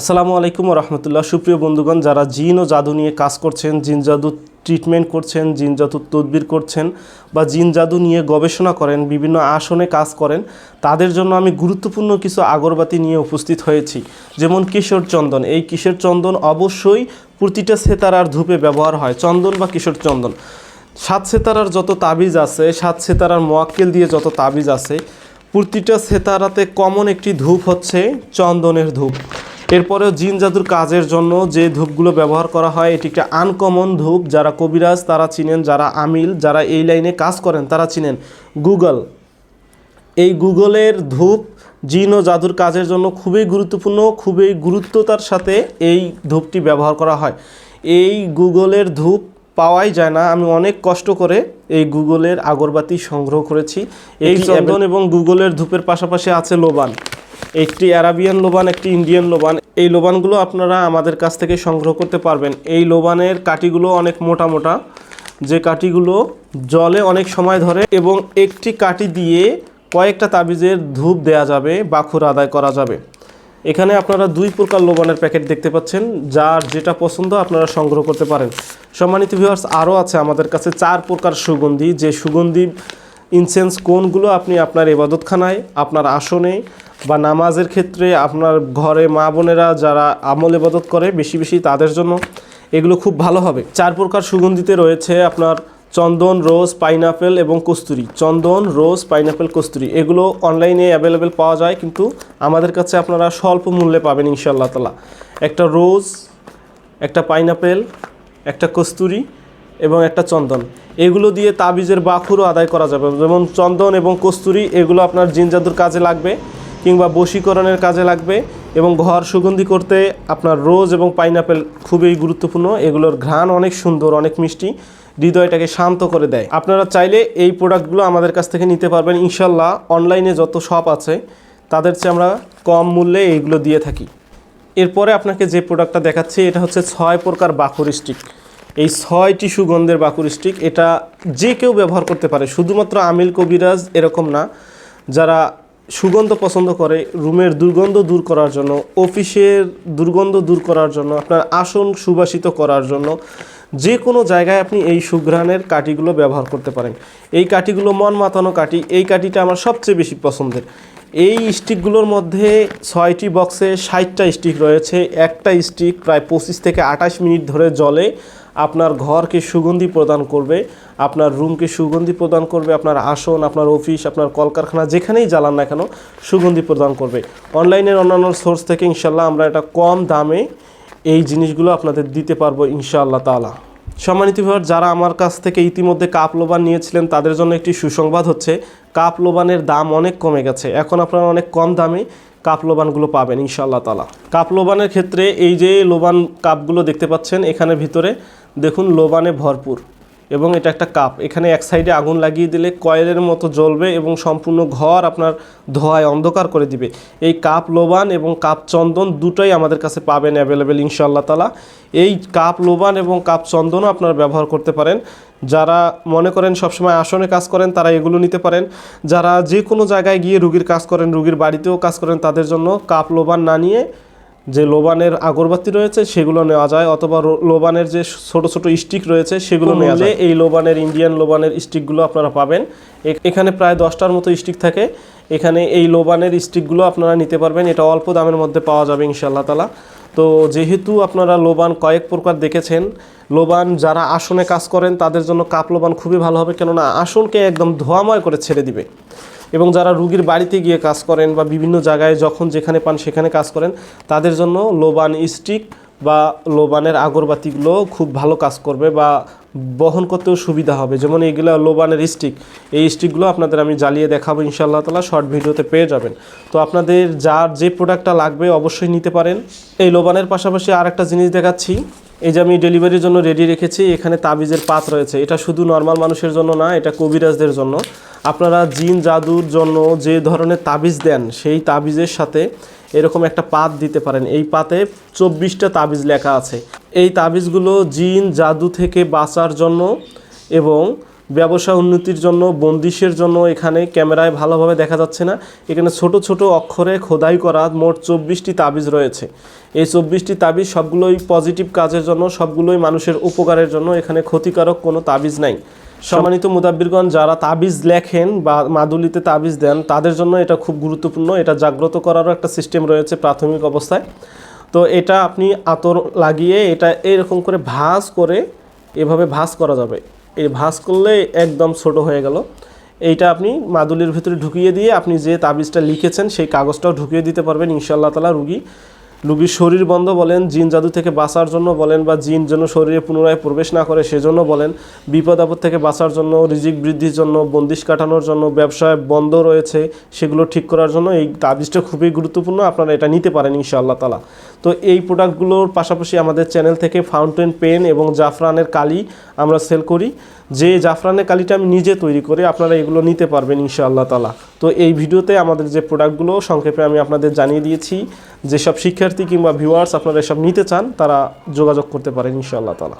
আসসালামু আলাইকুম রহমতুল্লাহ সুপ্রিয় বন্ধুগণ, যারা জিন ও জাদু নিয়ে কাজ করছেন, জিন জাদু ট্রিটমেন্ট করছেন, জিন জাদু তদবির করছেন বা জিন জাদু নিয়ে গবেষণা করেন, বিভিন্ন আসনে কাজ করেন, তাদের জন্য আমি গুরুত্বপূর্ণ কিছু আগরবাতি নিয়ে উপস্থিত হয়েছি। যেমন কিশোর চন্দন। এই কিশোর চন্দন অবশ্যই প্রতিটা সেতারার ধূপে ব্যবহার হয়। চন্দন বা কিশোর চন্দন। সাত সেতারার যত তাবিজ আছে, সাত সেতারার মোয়াক্কেল দিয়ে যত তাবিজ আছে, প্রতিটা সেতারাতে কমন একটি ধূপ হচ্ছে চন্দনের ধূপ। এরপরেও জিন জাদুর কাজের জন্য যে ধূপগুলো ব্যবহার করা হয় এটি একটা আনকমন ধূপ যারা কবিরাজ তারা চিনেন যারা আমিল যারা এই লাইনে কাজ করেন তারা চিনেন। গুগল। এই গুগলের ধূপ জিন ও জাদুর কাজের জন্য খুবই গুরুত্বপূর্ণ খুবই গুরুত্বতার সাথে এই ধূপটি ব্যবহার করা হয়। এই গুগলের ধূপ পাওয়াই যায় না আমি অনেক কষ্ট করে এই গুগলের আগরবাতি সংগ্রহ করেছি। এই চন্দন এবং গুগলের ধূপের পাশাপাশি আছে লোবান। একটি অ্যারাবিয়ান লোবান, একটি ইন্ডিয়ান লোবান। এই লোবানগুলো আপনারা আমাদের কাছ থেকে সংগ্রহ করতে পারবেন। এই লোবানের কাঠিগুলো অনেক মোটা মোটা। যে কাঠিগুলো জলে অনেক সময় ধরে এবং একটি কাঠি দিয়ে কয়েকটা তাবিজের ধূপ দেয়া যাবে, বাখুর আদায় করা যাবে। এখানে আপনারা দুই প্রকার লোবানের প্যাকেট দেখতে পাচ্ছেন, যার যেটা পছন্দ আপনারা সংগ্রহ করতে পারেন। সম্মানিত ভিউয়ার্স আরও আছে আমাদের কাছে চার প্রকার সুগন্ধি। যে সুগন্ধি ইনসেন্স কোনগুলো আপনি আপনার এবাদতখানায়, আপনার আসনে বা নামাজের ক্ষেত্রে আপনার ঘরে মা বোনেরা যারা আমল এবাদত করে বেশি বেশি তাদের জন্য এগুলো খুব ভালো হবে। চার প্রকার সুগন্ধিতে রয়েছে আপনার চন্দন, রোজ, পাইনাপেল এবং কস্তুরি। চন্দন, রোজ, পাইনাপেল, কস্তুরি। এগুলো অনলাইনে অ্যাভেলেবেল পাওয়া যায় কিন্তু আমাদের কাছে আপনারা স্বল্প মূল্যে পাবেন ইনশাআল্লাহ তালা একটা রোজ, একটা পাইনাপেল, একটা কস্তুরি এবং একটা চন্দন। এগুলো দিয়ে তাবিজের বাখুরও আদায় করা যাবে। যেমন চন্দন এবং কস্তুরি, এগুলো আপনার জিনজাদুর কাজে লাগবে। কিংবা বশীকরণের কাজে লাগবে এবং ঘর সুগন্ধি করতে আপনার রোজ এবং পাইনাপেল খুবই গুরুত্বপূর্ণ। এগুলোর ঘ্রাণ অনেক সুন্দর, অনেক মিষ্টি। হৃদয়টাকে শান্ত করে দেয়। আপনারা চাইলে এই প্রোডাক্টগুলো আমাদের কাছ থেকে নিতে পারবেন। ইনশাল্লাহ অনলাইনে যত শপ আছে, তাদের চেয়ে আমরা কম মূল্যে এইগুলো দিয়ে থাকি। এরপরে আপনাকে যে প্রোডাক্টটা দেখাচ্ছি, এটা হচ্ছে ছয় প্রকার বাকুর স্টিক। এই ছয়টি সুগন্ধের বাকুর স্টিক, এটা যে কেউ ব্যবহার করতে পারে। শুধুমাত্র আমিল কবিরাজ এরকম না। যারা সুগন্ধ পছন্দ করে, রুমের দুর্গন্ধ দূর করার জন্য, অফিসের দুর্গন্ধ দূর করার জন্য, আপনার আসন সুবাসিত করার জন্য যে কোনো জায়গায় আপনি এই সুঘ্রাণের কাঠিগুলো ব্যবহার করতে পারেন। এই কাঠিগুলো মন মাতানো কাঠি, এই কাঠিটা আমার সবচেয়ে বেশি পছন্দের। এই স্টিকগুলোর মধ্যে ছয়টি বক্সে ষাটটা স্টিক রয়েছে, একটা স্টিক প্রায় পঁচিশ থেকে আঠাশ মিনিট ধরে জলে আপনার ঘরকে সুগন্ধি প্রদান করবে, আপনার রুমকে সুগন্ধি প্রদান করবে, আপনার আসন, আপনার অফিস, আপনার কলকারখানা, যেখানেই জ্বালান না কেন, সুগন্ধি প্রদান করবে। অনলাইনের অন্যান্য সোর্স থেকে ইনশাল্লাহ আমরা এটা কম দামে এই জিনিসগুলো আপনাদের দিতে পারব ইনশাআল্লাহ তাআলা। সম্মানিত ভাইয়ার যারা আমার কাছ থেকে ইতিমধ্যে কাপ লোবান নিয়েছিলেন, তাদের জন্য একটি সুসংবাদ হচ্ছে, কাপ লোবানের দাম অনেক কমে গেছে। এখন আপনারা অনেক কম দামে কাপ লোবানগুলো পাবেন ইনশাআল্লাহ তালা কাপ লোবানের ক্ষেত্রে এই যে লোবান কাপগুলো দেখতে পাচ্ছেন এখানে ভিতরে দেখুন লোবানে ভরপুর এবং এটা একটা কাপ। এখানে এক সাইডে আগুন লাগিয়ে দিলে কয়েলের মতো জ্বলবে এবং সম্পূর্ণ ঘর আপনার ধোঁয়ায় অন্ধকার করে দিবে। এই কাপ লোবান এবং কাপ চন্দন দুটোই আমাদের কাছে পাবেন অ্যাভেলেবেল ইনশাআল্লাহ তালা এই কাপ লোবান এবং কাপ চন্দনও আপনারা ব্যবহার করতে পারেন। যারা মনে করেন সবসময় আসনে কাজ করেন, তারা এগুলো নিতে পারেন। যারা যে কোনো জায়গায় গিয়ে রুগীর কাজ করেন, রুগীর বাড়িতেও কাজ করেন, তাদের জন্য কাপ লোবান না নিয়ে যে লোবানের আগরবাতি রয়েছে সেগুলো নেওয়া যায় অথবা লোবানের যে ছোট ছোট স্টিক রয়েছে সেগুলো নেওয়া যায়। এই লোবানের ইন্ডিয়ান লোবানের স্টিকগুলো আপনারা পাবেন। এখানে প্রায় দশটার মতো স্টিক থাকে। এখানে এই লোবানের স্টিকগুলো আপনারা নিতে পারবেন। এটা অল্প দামের মধ্যে পাওয়া যাবে ইনশাআল্লাহ তালা তো যেহেতু আপনারা লোবান কয়েক প্রকার দেখেছেন লোবান যারা আসনে কাজ করেন তাদের জন্য কাপ লোবান খুবই ভালো হবে। কেননা আসনকে একদম ধোয়াময় করে ছেড়ে দিবে। এবং যারা রুগীর বাড়িতে গিয়ে কাজ করেন বা বিভিন্ন জায়গায় যখন যেখানে পান সেখানে কাজ করেন, তাদের জন্য লোবান স্টিক বা লোবানের আগরবাতিগুলো খুব ভালো কাজ করবে বা বহন করতেও সুবিধা হবে। যেমন এইগুলো লোবানের স্টিক। এই স্টিকগুলো আপনাদের আমি জ্বালিয়ে দেখাবো ইনশাআল্লাহ তালা শর্ট ভিডিওতে পেয়ে যাবেন। তো আপনাদের যার যে প্রোডাক্টটা লাগবে অবশ্যই নিতে পারেন। এই লোবানের পাশাপাশি আর একটা জিনিস দেখাচ্ছি। এই যে আমি ডেলিভারির জন্য রেডি রেখেছি, এখানে তাবিজের পাত রয়েছে। এটা শুধু নর্মাল মানুষের জন্য না, এটা কবিরাজদের জন্য। আপনারা জিন, জাদুর জন্য যে ধরনের তাবিজ দেন, সেই তাবিজের সাথে এরকম একটা পাত দিতে পারেন। এই পাতে চব্বিশটা তাবিজ লেখা আছে। এই তাবিজগুলো জিন, জাদু থেকে বাঁচার জন্য এবং ব্যবসা উন্নতির জন্য, বন্দিশের জন্য এখানে ক্যামেরায় ভালোভাবে দেখা যাচ্ছে না। এখানে ছোট ছোট অক্ষরে খোদাই করা মোট চব্বিশটি তাবিজ রয়েছে। এই চব্বিশটি তাবিজ সবগুলোই পজিটিভ কাজের জন্য, সবগুলোই মানুষের উপকারের জন্য। এখানে ক্ষতিকারক কোনো তাবিজ নাই। সম্মানিত মুদাব্বিরগণ, যারা তাবিজ লেখেন বা মাদুলিতে তাবিজ দেন, তাদের জন্য এটা খুব গুরুত্বপূর্ণ। এটা জাগ্রত করারও একটা সিস্টেম রয়েছে প্রাথমিক অবস্থায়। তো এটা আপনি আতর লাগিয়ে এটা এরকম করে ভাঁজ করে এভাবে ভাঁজ করা যাবে। এই ভাঁজ করলে একদম ছোট হয়ে গেল। এইটা আপনি মাদুলির ভিতরে ঢুকিয়ে দিয়ে আপনি যে তাবিজটা লিখেছেন, সেই কাগজটাও ঢুকিয়ে দিতে পারবেন ইনশাআল্লাহ তালা রুগী। রুগীর শরীর বন্ধ বলেন, জিন জাদু থেকে বাঁচার জন্য বলেন বা জিন যেন শরীরে পুনরায় প্রবেশ না করে সেজন্য বলেন, বিপদ আপদ থেকে বাঁচার জন্য, রিজিক বৃদ্ধির জন্য, বন্দিশ কাটানোর জন্য, ব্যবসায় বন্ধ রয়েছে, সেগুলো ঠিক করার জন্য এই তাবিজটা খুবই গুরুত্বপূর্ণ, আপনারা এটা নিতে পারেন ইনশাআল্লাহ তালা তো এই প্রোডাক্টগুলোর পাশাপাশি আমাদের চ্যানেল থেকে ফাউন্টেন পেন এবং জাফরানের কালি আমরা সেল করি। যে জাফরানের কালিটা আমি নিজে তৈরি করি আপনারা এগুলো নিতে পারবেন ইনশাআল্লাহ তালা তো এই ভিডিওতে আমাদের যে প্রোডাক্টগুলো, সংক্ষেপে আমি আপনাদের জানিয়ে দিয়েছি, যেসব শিক্ষার্থী কিংবা ভিউয়ার্স আপনারা এসব নিতে চান, তারা যোগাযোগ করতে পারেন ইনশাআল্লাহ তালা